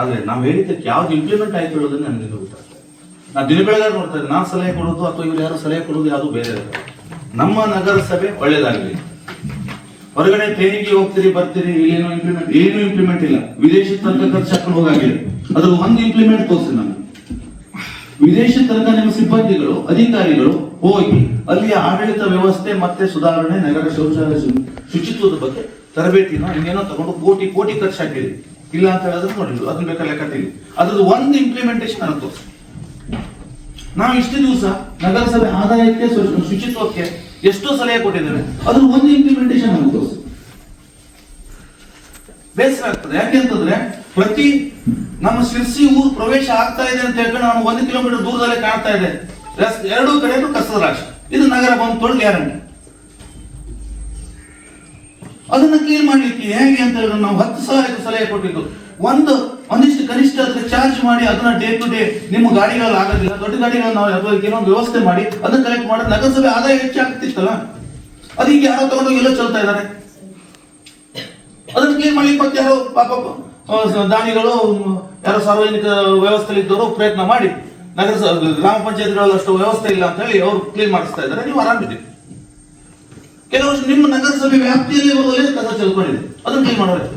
ಆದ್ರೆ ನಾವು ಹೇಳಿದ್ದಕ್ಕೆ ಯಾವ್ದು ಇಂಪ್ಲಿಮೆಂಟ್ ಆಯ್ತು ಹೇಳೋದನ್ನ ನನಗೆ ಗೊತ್ತಾಗ್ತದೆ ನಾ ದಿನ ಬೆಳಗಾರ ನೋಡ್ತಾರೆ ನಾನು ಸಲಹೆ ಕೊಡೋದು ಅಥವಾ ಇವ್ರು ಯಾರು ಸಲಹೆ ಕೊಡೋದು ಯಾವುದು ಬೇರೆ. ನಮ್ಮ ನಗರಸಭೆ ಒಳ್ಳೇದಾಗಲಿ. ಹೊರಗಡೆ ಟ್ರೈನಿಗೆ ಹೋಗ್ತೀರಿ, ಬರ್ತೀರಿ ಏನು ಇಂಪ್ಲಿಮೆಂಟ್ ಏನು ಇಂಪ್ಲಿಮೆಂಟ್ ಇಲ್ಲ. ವಿದೇಶಿ ತನಕ ಖರ್ಚು ಹಾಕೊಂಡು ಹೋಗಾಗಿದೆ. ಅದ್ರ ಒಂದು ಇಂಪ್ಲಿಮೆಂಟ್ ತೋರಿಸಿ ನಾನು. ವಿದೇಶಿ ತನಕ ನಿಮ್ಮ ಸಿಬ್ಬಂದಿಗಳು, ಅಧಿಕಾರಿಗಳು ಹೋಗಿ ಅಲ್ಲಿಯ ಆಡಳಿತ ವ್ಯವಸ್ಥೆ ಮತ್ತೆ ಸುಧಾರಣೆ, ನಗರ ಶೌಚಾಲಯ ಶುಚಿತ್ವದ ಬಗ್ಗೆ ತರಬೇತಿನ ಇನ್ನೇನೋ ತಗೊಂಡು ಕೋಟಿ ಕೋಟಿ ಖರ್ಚು ಹಾಕಿರಿ ಇಲ್ಲ ಅಂತ ಹೇಳಿದ್ರೆ ನೋಡಿದ್ರು ಅದನ್ನ ಬೇಕಾದ್ರೆ ತೆಗಿ ಅದ್ರದ್ದು ಒಂದು ಇಂಪ್ಲಿಮೆಂಟೇಷನ್ ಅನ್ನೋ ನಾವು ಇಷ್ಟು ದಿವಸ ನಗರಸಭೆ ಆದಾಯಕ್ಕೆ ಶುಚಿತ್ವಕ್ಕೆ ಎಷ್ಟೋ ಸಲಹೆ ಕೊಟ್ಟಿದ್ದೇವೆ. ಅದ್ರ ಒಂದು ಇಂಪ್ಲಿಮೆಂಟೇಷನ್ ಅನ್ನೋದು ತೋರಿಸಿ ಬೇಸರ ಆಗ್ತದೆ. ಯಾಕೆಂತಂದ್ರೆ ಪ್ರತಿ ನಮ್ಮ ಶಿರ್ಸಿ ಊರು ಪ್ರವೇಶ ಆಗ್ತಾ ಇದೆ ಅಂತ ಹೇಳ್ಕೊಂಡು ನಾವು ಒಂದು ಕಿಲೋಮೀಟರ್ ದೂರದಲ್ಲೇ ಕಾಣ್ತಾ ಇದೆ ಎರಡೂ ಕಡೆ ಕಸದ ರಾಶಿ. ಇದು ನಗರ ಬಂದು ತೊಳ್ ಗ್ಯಾರಂಟಿ ಅದನ್ನ ಕ್ಲೀನ್ ಮಾಡಲಿಕ್ಕೆ ಹೇಗೆ ಅಂತ ಹೇಳಿದ್ರೆ ನಾವು ಹತ್ತು ಸಾವಿರ ಸಲಹೆ ಕೊಟ್ಟಿದ್ದು. ಒಂದು ಒಂದಿಷ್ಟು ಕನಿಷ್ಠ ಅದಕ್ಕೆ ಚಾರ್ಜ್ ಮಾಡಿ ಅದನ್ನ ಡೇ ಟು ಡೇ ನಿಮ್ಮ ಗಾಡಿಗಳಲ್ಲಿ ಆಗೋದಿಲ್ಲ, ದೊಡ್ಡ ಗಾಡಿಗಳು ನಾವು ಯಾವುದಕ್ಕೆ ಏನೋ ವ್ಯವಸ್ಥೆ ಮಾಡಿ ಅದನ್ನ ಕಲೆಕ್ಟ್ ಮಾಡಿ ನಗರಸಭೆ ಆದಾಯ ಹೆಚ್ಚಾಗ್ತಿತ್ತಲ್ಲ ಅದಕ್ಕೆ ಯಾರೋ ತಗೊಂಡು ಎಲ್ಲೋ ಚಲ್ತಾ ಇದ್ದಾರೆ. ಅದನ್ನ ಕ್ಲೀನ್ ಮಾಡ್ಲಿಕ್ಕೆ ಮತ್ತೆ ಯಾರೋ ಪಾಪ ದಾನಿಗಳು, ಯಾರೋ ಸಾರ್ವಜನಿಕ ವ್ಯವಸ್ಥೆಯಲ್ಲಿ ಇದ್ದವರು ಪ್ರಯತ್ನ ಮಾಡಿ ನಗರ ಸ- ಗ್ರಾಮ ಪಂಚಾಯತ್ಗಳಲ್ಲಿ ಅಷ್ಟು ವ್ಯವಸ್ಥೆ ಇಲ್ಲ ಅಂತ ಹೇಳಿ ಅವರು ಕ್ಲೀನ್ ಮಾಡಿಸ್ತಾ ಇದ್ದಾರೆ. ನೀವು ಆರಾಮಿದ್ದೀರಿ. ಕೆಲವು ನಿಮ್ಮ ನಗರಸಭೆ ವ್ಯಾಪ್ತಿಯಲ್ಲಿ ಬರುವಲ್ಲೇ ಕಸ ಚೆಲ್ಕೊಂಡಿದೆ. ಅದನ್ನು ಕ್ಲೀನ್ ಮಾಡಬೇಕು.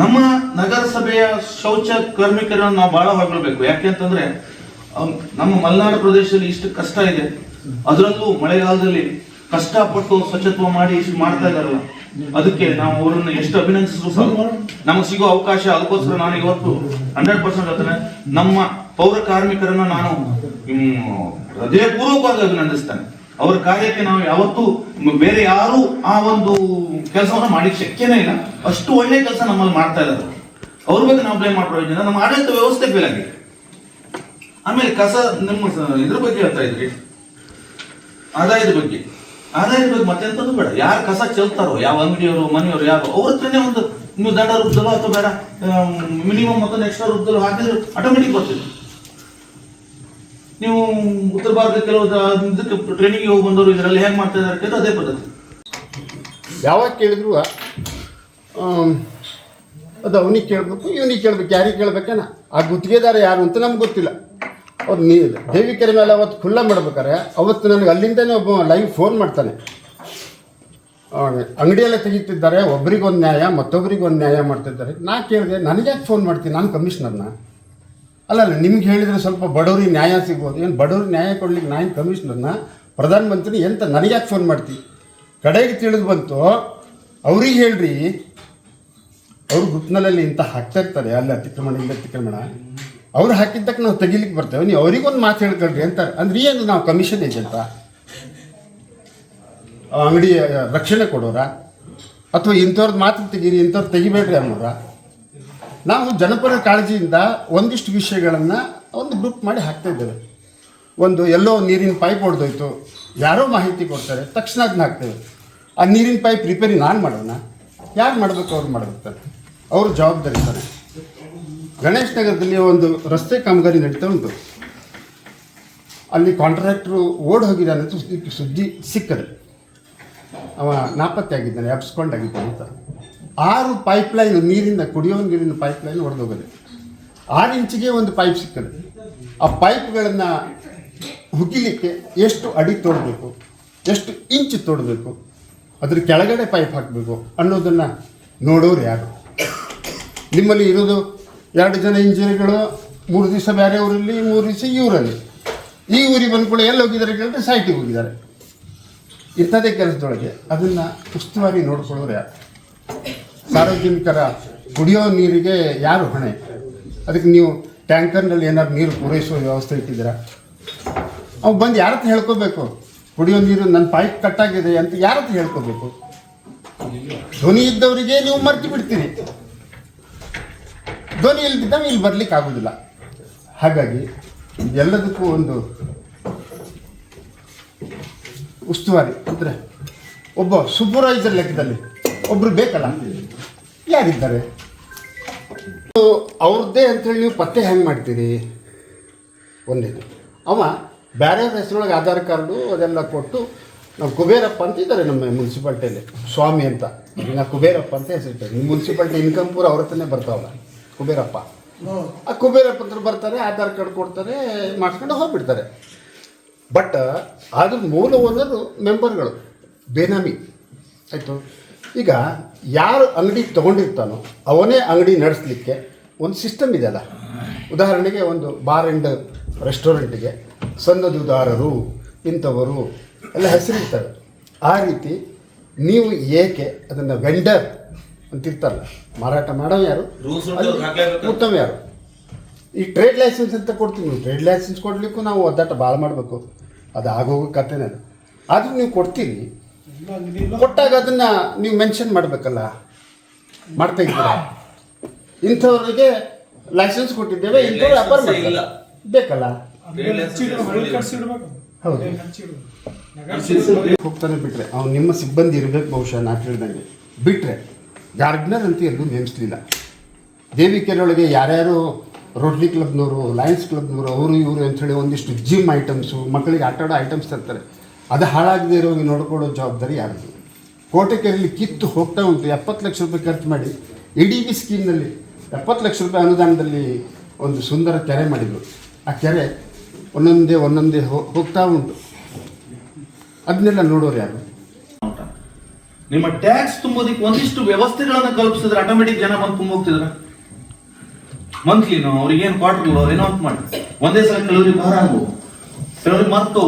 ನಮ್ಮ ನಗರಸಭೆಯ ಶೌಚ ಕಾರ್ಮಿಕರನ್ನು ನಾವು ಬಹಳ ಹೊಗಳಬೇಕು ಯಾಕೆಂತಂದ್ರೆ ನಮ್ಮ ಮಲೆನಾಡು ಪ್ರದೇಶದಲ್ಲಿ ಇಷ್ಟು ಕಷ್ಟ ಇದೆ. ಅದರಲ್ಲೂ ಮಳೆಗಾಲದಲ್ಲಿ ಕಷ್ಟಪಟ್ಟು ಸ್ವಚ್ಛತ್ವ ಮಾಡಿ ಇಷ್ಟು ಮಾಡ್ತಾ ಇದ್ದಾರಲ್ಲ, ಅದಕ್ಕೆ ನಾವು ಅವರನ್ನು ಎಷ್ಟು ಅಭಿನಂದಿಸಿದ್ರು ಸಾಕು ನಮಗೆ ಸಿಗೋ ಅವಕಾಶ ಅದಕ್ಕೋಸ್ಕರ ನಾನು ಇವತ್ತು ಹಂಡ್ರೆಡ್ ಪರ್ಸೆಂಟ್ ಅದನ್ನ ನಮ್ಮ ಪೌರ ಕಾರ್ಮಿಕರನ್ನ ನಾನು ಹೃದಯಪೂರ್ವಕವಾಗಿ ಅಭಿನಂದಿಸ್ತೇನೆ. ಅವರ ಕಾರ್ಯಕ್ಕೆ ನಾವು ಯಾವತ್ತೂ ಬೇರೆ ಯಾರು ಆ ಒಂದು ಕೆಲಸವನ್ನು ಮಾಡಿ ಶಕ್ಯನೇ ಇಲ್ಲ. ಅಷ್ಟು ಒಳ್ಳೆ ಕೆಲಸ ನಮ್ಮಲ್ಲಿ ಮಾಡ್ತಾ ಇದ್ದಾರೆ ಅವ್ರ. ಬಗ್ಗೆ ನಾವು ಬ್ಲೇಮ್ ಮಾಡೋ ಪ್ರಯೋಜನ ನಮ್ಮ ಆಡಳಿತ ವ್ಯವಸ್ಥೆ ಫೇಲ್ ಆಗಿದೆ. ಆಮೇಲೆ ಕಸ ನಿಮ್ಮ ಇದ್ರ ಬಗ್ಗೆ ಹೇಳ್ತಾ ಇದ್ರಿ. ಆದಾಯದ ಬಗ್ಗೆ. ಆದಾಯದ ಬಗ್ಗೆ ಮತ್ತೆ ಮತ್ತೆಂತದ್ದು ಬೇಡ. ಯಾರು ಕಸ ಚೆಲ್ತಾರೋ, ಯಾವ ಅಂಗಡಿಯವರು, ಮನೆಯವರು ಯಾರು ಅವ್ರ ಹತ್ರನೇ ಒಂದು ನೀವು ದಂಡ ರೂಪದಲ್ಲೋ ಅಥವಾ ಬೇಡ ಮಿನಿಮಮ್ ಮತ್ತೊಂದು ಎಕ್ಸ್ಟ್ರಾ ರೂಪದಲ್ಲೋ ಹಾಕಿದ್ರೆ ಆಟೋಮೆಟಿಕ್ ಬರ್ತಿದೆ. ನೀವು ಉತ್ತರ ಭಾರತದ ಕೆಲವು ಇದಕ್ಕೆ ಟ್ರೈನಿಂಗ್ ಹೋಗಿ ಬಂದವರು ಇದರಲ್ಲಿ ಹೇಗೆ ಮಾಡ್ತಾ ಇದ್ದಾರೆ ಕೇಳಿದ್ರೆ ಅದೇ ಪದ್ಧತಿ. ಯಾವಾಗ ಕೇಳಿದ್ರು ಅದು ಅವನಿಗೆ ಕೇಳಬೇಕು, ಇವನಿಗೆ ಕೇಳಬೇಕು, ಯಾರಿಗೆ ಕೇಳಬೇಕೇನ ಆ ಗುತ್ತಿಗೆದಾರ ಯಾರು ಅಂತ ನಮ್ಗೆ ಗೊತ್ತಿಲ್ಲ. ಅವ್ರು ನೀ ದೇವಿಕೆರೆ ಮೇಲೆ ಅವತ್ತು ಖುಲ್ಲ ಮಾಡ್ಬೇಕಾರೆ ಅವತ್ತು ನನಗೆ ಅಲ್ಲಿಂದನೇ ಒಬ್ಬ ಲೈವ್ ಫೋನ್ ಮಾಡ್ತಾನೆ. ಅಂಗಡಿಯೆಲ್ಲ ತೆಗಿತಿದ್ದಾರೆ, ಒಬ್ರಿಗೊಂದು ನ್ಯಾಯ ಮತ್ತೊಬ್ಬರಿಗೊಂದು ನ್ಯಾಯ ಮಾಡ್ತಿದ್ದಾರೆ. ನಾ ಕೇಳಿದೆ ನನಗೆ ಯಾಕೆ ಫೋನ್ ಮಾಡ್ತೀನಿ ನಾನು ಕಮಿಷನರ್ನ ಅಲ್ಲ ಅಲ್ಲ ನಿಮ್ಗೆ ಹೇಳಿದರೆ ಸ್ವಲ್ಪ ಬಡವ್ರಿಗೆ ನ್ಯಾಯ ಸಿಗ್ಬೋದು. ಏನು ಬಡವ್ರಿಗೆ ನ್ಯಾಯ ಕೊಡ್ಲಿಕ್ಕೆ ನಾನು ಕಮಿಷನರ್ನ ಪ್ರಧಾನಮಂತ್ರಿ ಎಂತ ನನಗೆ ಯಾಕೆ ಫೋನ್ ಮಾಡ್ತಿ? ಕಡೆಗೆ ತಿಳಿದು ಬಂತು, ಅವ್ರಿಗೆ ಹೇಳ್ರಿ, ಅವ್ರ ಗುಪ್ನಲ್ಲಿ ಇಂಥ ಹಾಕ್ತಾ ಇರ್ತಾರೆ, ಅಲ್ಲಿ ಅತಿಕ್ರಮಣ, ಇಲ್ಲಿ ಅತಿಕ್ರಮಣ. ಅವ್ರು ಹಾಕಿದ್ದಕ್ಕೆ ನಾವು ತೆಗಿಲಿಕ್ಕೆ ಬರ್ತೇವೆ. ನೀವು ಅವ್ರಿಗೊಂದು ಮಾತು ಹೇಳ್ಕೊಳ್ರಿ ಅಂತಾರೆ ಅಂದ್ರೆ ಏನು ನಾವು ಕಮಿಷನ್ ಏಜೆಂಟ ಅಂಗಡಿ ರಕ್ಷಣೆ ಕೊಡೋರ? ಅಥವಾ ಇಂಥವ್ರದ್ದು ಮಾತ್ರ ತೆಗೀರಿ, ಇಂಥವ್ರು ತೆಗಿಬೇಡ್ರಿ ಅನ್ನೋರ? ನಾವು ಜನಪರ ಕಾಳಜಿಯಿಂದ ಒಂದಿಷ್ಟು ವಿಷಯಗಳನ್ನು ಒಂದು ಗ್ರೂಪ್ ಮಾಡಿ ಹಾಕ್ತಾ ಇದ್ದೇವೆ. ಒಂದು ಎಲ್ಲೋ ನೀರಿನ ಪೈಪ್ ಹೊಡೆದೋಯ್ತು ಯಾರೋ ಮಾಹಿತಿ ಕೊಡ್ತಾರೆ, ತಕ್ಷಣ ಅದನ್ನ ಹಾಕ್ತೇವೆ. ಆ ನೀರಿನ ಪೈಪ್ ರಿಪೇರಿ ನಾನು ಮಾಡೋಣ. ಯಾರು ಮಾಡಬೇಕು ಅವ್ರು ಮಾಡಬೇಕು. ಅವರು ಜವಾಬ್ದಾರಿ ಇರ್ತಾರೆ ಗಣೇಶ್ ನಗರದಲ್ಲಿ ಒಂದು ರಸ್ತೆ ಕಾಮಗಾರಿ ನಡೀತಾ ಉಂಟು. ಅಲ್ಲಿ ಕಾಂಟ್ರಾಕ್ಟ್ರು ಓಡ್ ಹೋಗಿದ್ದಾನೆ ಅಂತ ಸುದ್ದಿ- ಸಿಕ್ಕದೆ. ಅವ ನಾಪತ್ತೆ ಆಗಿದ್ದಾನೆ ಎಬ್ಸ್ಕೊಂಡಾಗಿದ್ದಾನೆ ಅಂತ. ಆರು ಪೈಪ್ಲೈನ್ ನೀರಿನ ಕುಡಿಯೋ ನೀರಿನ ಪೈಪ್ ಲೈನ್ ಹೊಡೆದೋಗಿದೆ ಆರು ಇಂಚಿಗೆ ಒಂದು ಪೈಪ್ ಸಿಕ್ಕದೆ. ಆ ಪೈಪ್ಗಳನ್ನು ಹುಗಿಲಿಕ್ಕೆ ಎಷ್ಟು ಅಡಿ ತೊಡಬೇಕು, ಎಷ್ಟು ಇಂಚು ತೊಡಬೇಕು, ಅದ್ರ ಕೆಳಗಡೆ ಪೈಪ್ ಹಾಕಬೇಕು ಅನ್ನೋದನ್ನು ನೋಡೋರು ಯಾರು? ನಿಮ್ಮಲ್ಲಿ ಇರೋದು ಎರಡು ಜನ ಇಂಜಿನಿಯರ್ಗಳು, ಮೂರು ದಿವಸ ಬೇರೆ ಊರಲ್ಲಿ ಮೂರು ದಿವಸ ಈ ಊರಲ್ಲಿ ಈ ಊರಿಗೆ ಬಂದ್ಕೊಳ್ಳಿ ಎಲ್ಲಿ ಹೋಗಿದ್ದಾರೆ ಕೇಳಿದ್ರೆ ಸೈಟಿಗೆ ಹೋಗಿದ್ದಾರೆ. ಇಂಥದೇ ಕೆಲಸದೊಳಗೆ ಅದನ್ನು ಉಸ್ತುವಾರಿ ನೋಡ್ಕೊಳ್ಳೋರು ಯಾರು? ಸಾರ್ವಜನಿಕರ ಕುಡಿಯೋ ನೀರಿಗೆ ಯಾರು ಹೊಣೆ? ಅದಕ್ಕೆ ನೀವು ಟ್ಯಾಂಕರ್ನಲ್ಲಿ ಏನಾದ್ರು ನೀರು ಪೂರೈಸುವ ವ್ಯವಸ್ಥೆ ಇಟ್ಟಿದ್ದೀರಾ? ಅವು ಬಂದು ಯಾರ ಹತ್ರ ಹೇಳ್ಕೋಬೇಕು? ಕುಡಿಯೋ ನೀರು ನನ್ನ ಪೈಪ್ ಕಟ್ಟಾಗಿದೆ ಅಂತ ಯಾರ ಹತ್ರ ಹೇಳ್ಕೋಬೇಕು? ಧ್ವನಿ ಇದ್ದವರಿಗೆ ನೀವು ಮರ್ತು ಬಿಡ್ತೀರಿ. ಧ್ವನಿ ಇಲ್ದಿದ್ದಾಗ ಇಲ್ಲಿ ಬರ್ಲಿಕ್ಕೆ ಆಗೋದಿಲ್ಲ. ಹಾಗಾಗಿ ಎಲ್ಲದಕ್ಕೂ ಒಂದು ಉಸ್ತುವಾರಿ ಅಂದರೆ ಒಬ್ಬ ಸೂಪರ್ವೈಸರ್ ಲೆಕ್ಕದಲ್ಲಿ ಒಬ್ರು ಬೇಕಲ್ಲ? ಯಾರಿದ್ದಾರೆ? ಸೊ, ಅವ್ರದ್ದೇ ಅಂತೇಳಿ ನೀವು ಪತ್ತೆ ಹೆಂಗೆ ಮಾಡ್ತೀರಿ? ಒಂದೇದು ಅವ ಬೇರೆ ಹೆಸರೊಳಗೆ ಆಧಾರ್ ಕಾರ್ಡು ಅದೆಲ್ಲ ಕೊಟ್ಟು ನಾವು ಕುಬೇರಪ್ಪ ಅಂತ ಇದ್ದಾರೆ ನಮ್ಮ ಮುನ್ಸಿಪಾಲ್ಟಿಯಲ್ಲಿ. ಸ್ವಾಮಿ ಅಂತ. ನಾ ಕುಬೇರಪ್ಪ ಅಂತ ಹೆಸರಿಟ್ಟೆ ನಿಮ್ಮ ಮುನ್ಸಿಪಾಲ್ಟಿ ಇನ್ಕಮ್ ಪೂರ ಅವ್ರ ಹತ್ರನೇ ಬರ್ತಾವಲ್ಲ ಕುಬೇರಪ್ಪ. ಆ ಕುಬೇರಪ್ಪ ಹತ್ರ ಬರ್ತಾರೆ ಆಧಾರ್ ಕಾರ್ಡ್ ಕೊಡ್ತಾರೆ ಮಾಡಿಸ್ಕೊಂಡು ಹೋಗ್ಬಿಡ್ತಾರೆ. ಬಟ್ ಅದ್ರ ಮೂಲ ಓನರು ಮೆಂಬರ್ಗಳು ಬೇನಾಮಿ. ಆಯಿತು? ಈಗ ಯಾರು ಅಂಗಡಿ ತೊಗೊಂಡಿರ್ತಾನೋ ಅವನೇ ಅಂಗಡಿ ನಡೆಸಲಿಕ್ಕೆ ಒಂದು ಸಿಸ್ಟಮ್ ಇದೆಯಲ್ಲ ಉದಾಹರಣೆಗೆ ಒಂದು ಬಾರ್ ಆ್ಯಂಡ್ ರೆಸ್ಟೋರೆಂಟ್ಗೆ ಸನ್ನದುದಾರರು ಇಂಥವರು ಎಲ್ಲ ಹೆಸರಿರ್ತವೆ ಆ ರೀತಿ ನೀವು ಏಕೆ ಅದನ್ನು ವೆಂಡರ್ ಅಂತಿರ್ತಾರಲ್ಲ? ಮಾರಾಟ ಮಾಡೋ ಯಾರು? ಉತ್ತಮ ಯಾರು? ಈ ಟ್ರೇಡ್ ಲೈಸೆನ್ಸ್ ಅಂತ ಕೊಡ್ತೀವಿ ನೀವು. ಟ್ರೇಡ್ ಲೈಸೆನ್ಸ್ ಕೊಡಲಿಕ್ಕೂ ನಾವು ಒದ್ದಾಟ ಭಾಳ ಮಾಡಬೇಕು. ಅದು ಆಗೋಗೋ ಕಥೆನೇ ಅದು ಆದರೂ ನೀವು ಕೊಡ್ತೀರಿ. ಕೊಟ್ಟಾಗ ಅದನ್ನು ನೀವು ಮೆನ್ಷನ್ ಮಾಡಬೇಕಲ್ಲ? ಮಾಡ್ತಾ ಇದ್ದೀರಾ? ಇಂಥವ್ರಿಗೆ ಲೈಸೆನ್ಸ್ ಕೊಟ್ಟಿದ್ದೇವೆ ಇಂಥವ್ರು ವ್ಯಾಪಾರ ಇಲ್ಲ. ಮಾಡ್ತಾರೆ. ಬೇಕಲ್ಲ? ಹೌದು. ಹೋಗ್ತಾನೆ ಬಿಟ್ರೆ ಅವ್ನು ನಿಮ್ಮ ಸಿಬ್ಬಂದಿ ಇರಬೇಕು ಬಹುಶಃ ನಾ ತಿಳಿದಂಗೆ ಬಿಟ್ರೆ ಗಾರ್ಡ್ನರ್ ಅಂತ ಎಲ್ಲೂ ನೇಮಿಸ್ಲಿಲ್ಲ. ದೇವಿಕೆರೆಯೊಳಗೆ ಯಾರ್ಯಾರು ರೋಟ್ರಿ ಕ್ಲಬ್ನವರು ಲಯನ್ಸ್ ಕ್ಲಬ್ನವರು ಅವರು ಇವರು ಅಂಥೇಳಿ ಒಂದಿಷ್ಟು ಜಿಮ್ ಐಟಮ್ಸು ಮಕ್ಕಳಿಗೆ ಆಟ ಆಡೋ ಐಟಮ್ಸ್ ತರ್ತಾರೆ. ಅದು ಹಾಳಾಗದೇ ಇರೋಗಿ ನೋಡ್ಕೊಳ್ಳೋ ಜವಾಬ್ದಾರಿ ಯಾರಿಗೆ ಕೋಟೆಕೆರೆಯಲ್ಲಿ ಕಿತ್ತು ಹೋಗ್ತಾ ಉಂಟು. ಎಪ್ಪತ್ತು ಲಕ್ಷ ರೂಪಾಯಿ ಖರ್ಚು ಮಾಡಿ ಇ ಡಿ ಬಿ ಸ್ಕೀಮ್ನಲ್ಲಿ ಎಪ್ಪತ್ತು ಲಕ್ಷ ರೂಪಾಯಿ ಅನುದಾನದಲ್ಲಿ ಒಂದು ಸುಂದರ ಕೆರೆ ಮಾಡಿದರು. ಆ ಕೆರೆ ಒಂದೊಂದೇ ಒಂದೊಂದೇ ಹೋಗ್ತಾ ಉಂಟು. ಅದನ್ನೆಲ್ಲ ನೋಡೋರು ಯಾರು? ನಿಮ್ಮ ಟ್ಯಾಕ್ಸ್ ತುಂಬೋದಿಕ್ಕೆ ಒಂದಿಷ್ಟು ವ್ಯವಸ್ಥೆಗಳನ್ನು ಕಲ್ಪಿಸಿದ್ರೆ ಆಟೋಮೆಟಿಕ್ ಜನ ಬಂದು ತುಂಬ ಹೋಗ್ತಿದ್ರ ಮಂತ್ಲಿನೋ ಅವ್ರಿಗೆ ಏನು ಕ್ವಾರ್ಟರ್ಲೋ ಏನೋ ಅಂತ ಮಾಡಿ. ಒಂದೇ ಸಲ ಕೆಲವರಿಗೆ ಭಾರ ಆಗ್ಬೋದು. ಕೆಲವರಿಗೆ ಮರ್ತು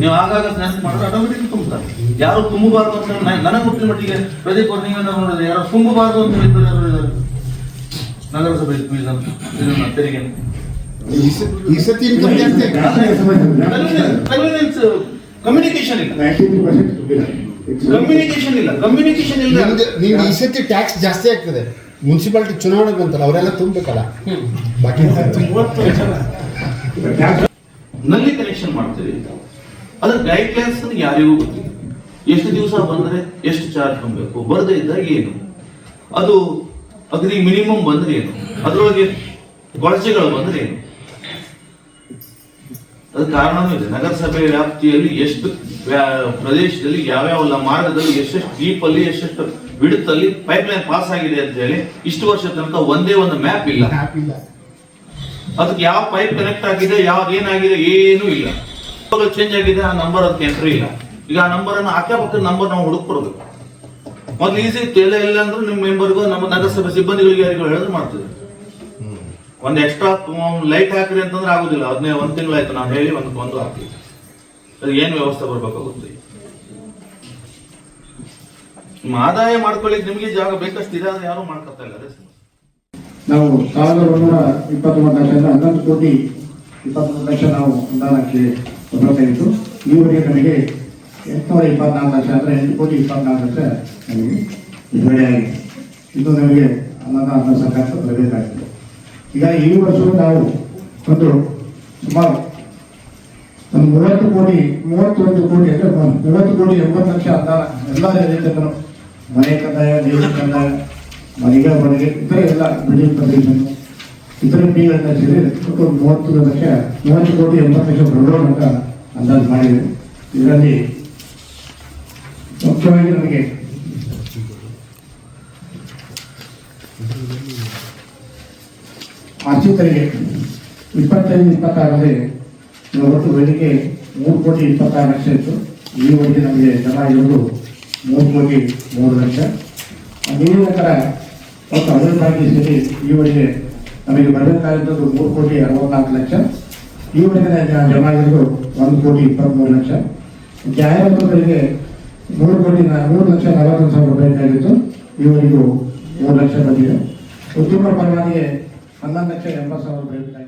ನೀವು ಆಗಾಗ ಸ್ನಾನ ಮಾಡಿದ್ರೆ ಆಟೋಮೆಟಿಕ್ ತುಂಬುತ್ತಾರೆ ಯಾರು ತುಂಬಬಾರ್ದು ಅಂತ ನನಗೆ ಗೊತ್ತಿನ ಮಟ್ಟಿಗೆ ಪ್ರದೀಪ್ ಅವ್ರು ನೀವೇನೋ ನೋಡಿದ್ರೆ ಯಾರು ತುಂಬಬಾರ್ದು ಅಂತ ಹೇಳಿದ್ರು ಯಾರು ಇದ್ದಾರೆ. ನಗರಸಭೆ ತೆರಿಗೆ. ಈ ಸತಿ ಇನ್ಕಮ್ ಜಾಸ್ತಿ ಕಮ್ಯುನಿಕೇಶನ್ ಇಲ್ಲ. ಕಮ್ಯುನಿಕೇಶನ್ ಇಲ್ಲ. ಕಮ್ಯುನಿಕೇಶನ್ ಇಲ್ಲ. ನೀವು ಈ ಸತಿ ಟ್ಯಾಕ್ಸ್ ಜಾಸ್ತಿ ಆಗ್ತದೆ. ಮುನ್ಸಿಪಾಲಿಟಿ ಚುನಾವಣೆ ಬಂತಲ್ಲ ಅವರೆಲ್ಲ ತುಂಬಬೇಕಲ್ಲ. ಬಾಕಿ ನಲ್ಲಿ ಕಲೆಕ್ಷನ್ ಮಾಡ್ತೀವಿ ಅದ್ರ ಗೈಡ್ ಲೈನ್ಸ್ ಯಾರಿಗೂ ಗೊತ್ತಿಲ್ಲ. ಎಷ್ಟು ದಿವಸ ಬಂದ್ರೆ ಎಷ್ಟು ಚಾರ್ಜ್ ತುಂಬಬೇಕು ಬರದೇ ಇದ್ದಾಗ ಏನು? ಅದು ಅಗ್ರಿ ಮಿನಿಮಮ್ ಬಂದ್ರೆ ಏನು? ಅದರೊಳಗೆ ಕೊಳಚೆಗಳು ಬಂದ್ರೆ ಏನು? ಅದು ಕಾರಣನೂ ಇದೆ. ನಗರಸಭೆ ವ್ಯಾಪ್ತಿಯಲ್ಲಿ ಎಷ್ಟು ಪ್ರದೇಶದಲ್ಲಿ ಯಾವ್ಯಾವ ಮಾರ್ಗದಲ್ಲಿ ಎಷ್ಟೆಷ್ಟು ಡೀಪ್ ಅಲ್ಲಿ ಎಷ್ಟೆಷ್ಟು ಬಿಡುತ್ತಲ್ಲಿ ಪೈಪ್ ಲೈನ್ ಪಾಸ್ ಆಗಿದೆ ಅಂತ ಹೇಳಿ ಇಷ್ಟು ವರ್ಷ ತನಕ ಒಂದೇ ಒಂದು ಮ್ಯಾಪ್ ಇಲ್ಲ. ಅದಕ್ಕೆ ಯಾವ ಪೈಪ್ ಕನೆಕ್ಟ್ ಆಗಿದೆ ಯಾವ ಏನಾಗಿದೆ ಏನೂ ಇಲ್ಲ. ಚೇಂಜ್ ಆಗಿದೆ ಆ ನಂಬರ್ ಅದಕ್ಕೆ ಎಂಟ್ರಿ ಇಲ್ಲ. ಈಗ ಆ ನಂಬರ್ ಅನ್ನು ಅಕ್ಕಪಕ್ಕ ನಂಬರ್ ನಾವು ಹುಡುಕ್ಕೊಡ್ಬೇಕು ಮೊದ್ಲು ಈಸಿ ಇತ್ತು ಎಲ್ಲ ಇಲ್ಲ ಅಂದ್ರೆ ನಿಮ್ಮ ಮೆಂಬರ್ಗೂ ನಮ್ಮ ನಗರಸಭೆ ಸಿಬ್ಬಂದಿಗಳಿಗೆ ಯಾರಿಗೂ ಹೇಳಿದ್ರೆ ಮಾಡ್ತೀವಿ. ಒಂದ್ ಎಕ್ಸ್ಟ್ರಾ ಲೈಟ್ ಹಾಕ್ರಿ ಅಂತಂದ್ರೆ ಆಗುದಿಲ್ಲ. ಅದನ್ನೇ ಒಂದ್ ತಿಂಗಳಾಯ್ತು ನಾವು ಹೇಳಿ ಒಂದು ಬಂದು ಹಾಕಿ ಅದು ಏನ್ ವ್ಯವಸ್ಥೆ ಬರ್ಬೇಕಾಗುತ್ತೆ ನಿಮ್ಮ ಆದಾಯ ಮಾಡ್ಕೊಳ್ಳಿಕ್ ನಿಮಗೆ ಜಾಗ ಬೇಕಷ್ಟು ಇದೆ ಆದ್ರೆ ಯಾರು ಮಾಡ್ಕೊತಾ ಇಲ್ಲ. ನಾವು ಸಾವಿರದ ಒಂಬೈನೂರ ಇಪ್ಪತ್ತೊಂಬತ್ತು ಲಕ್ಷದ ಹನ್ನೊಂದು ಕೋಟಿ ಇಪ್ಪತ್ತೊಂದು ಲಕ್ಷ ನಾವು ಅನುದಾನಕ್ಕೆ ಈ ಈವರೆಗೆ ನಮಗೆ ಎಂಟುನೂರ ಇಪ್ಪತ್ನಾಲ್ಕು ಲಕ್ಷ ಅಂದರೆ ಎಂಟು ಕೋಟಿ ಇಪ್ಪತ್ನಾಲ್ಕು ಲಕ್ಷ ನಮಗೆ ಬಿಡುಗಡೆ ಆಗಿದೆ. ಇದು ನಮಗೆ ಅನುದಾನ ಸರ್ಕಾರ ಬರಬೇಕಾಗಿದೆ ಈಗ ಈ ವರ್ಷವೂ ನಾವು ಒಂದು ಸುಮಾರು ಒಂದು ಮೂವತ್ತು ಕೋಟಿ, ಮೂವತ್ತೊಂದು ಕೋಟಿ ಅಂದರೆ ಮೂವತ್ತು ಕೋಟಿ ಎಂಬತ್ತು ಲಕ್ಷ ಅನುದಾನ ಎಲ್ಲ ರೈತರು ಮನೆ ಕಂದಾಯ ದೇವರ ಕಂದಾಯ ಮನೆಗೆ ಮನೆಗೆ ಇತರ ಎಲ್ಲ ಬಿಲ್ಡಿಂಗ್ ಕನ್ಸ್ಟ್ರಕ್ಷನ್ ಇತರ ಫೀಗಳನ್ನ ಸೇರಿ ಒಟ್ಟು ಒಂದು ಮೂವತ್ತು ಲಕ್ಷ, ಮೂವತ್ತು ಕೋಟಿ ಎಂಬತ್ತು ಲಕ್ಷ ಬರೋಣ ಅಂತ ಅಂದಾಜು ಮಾಡಿದೆ. ಇದರಲ್ಲಿ ಮುಖ್ಯವಾಗಿ ನಮಗೆ ಆಶ್ರಿತರಿಗೆ ತೆರಿಗೆ ಇಪ್ಪತ್ತೈದು, ಇಪ್ಪತ್ತಾರರಲ್ಲಿ ಒಟ್ಟು ಬೆಳಿಗ್ಗೆ ಮೂರು ಕೋಟಿ ಇಪ್ಪತ್ತಾರು ಲಕ್ಷ ಇತ್ತು. ಈವರೆಗೆ ನಮಗೆ ಜನ ಇರೋದು ಮೂರು ಕೋಟಿ ಮೂರು ಲಕ್ಷ. ನೀರಿನ ನಂತರ ಮತ್ತು ಅದರ ಬಾಕಿ ಸೇರಿ ಈವರೆಗೆ ನಮಗೆ ಬರಬೇಕಾಗಿದ್ದು ಮೂರು ಕೋಟಿ ಅರವತ್ನಾಲ್ಕು ಲಕ್ಷ. ಈವರೆಗೆ ಜಮಾ ಆಗಿರೋದು ಒಂದು ಕೋಟಿ ಇಪ್ಪತ್ತ್ಮೂರು ಲಕ್ಷ. ಜಾಹೀರಾತುಗಳಿಗೆ ಮೂರು ಕೋಟಿ ಮೂರು ಲಕ್ಷ ನಲವತ್ತೊಂದು ಸಾವಿರ ಬೇಕಾಗಿತ್ತು. ಈವರೆಗೂ ಮೂರು ಲಕ್ಷ ಬಂದಿದೆ. ಉದ್ಯಮ ಪರವಾಗಿ ಹನ್ನೊಂದು ಲಕ್ಷ ಎಂಬತ್ತು ಸಾವಿರ ಬೇಕಾಗಿತ್ತು.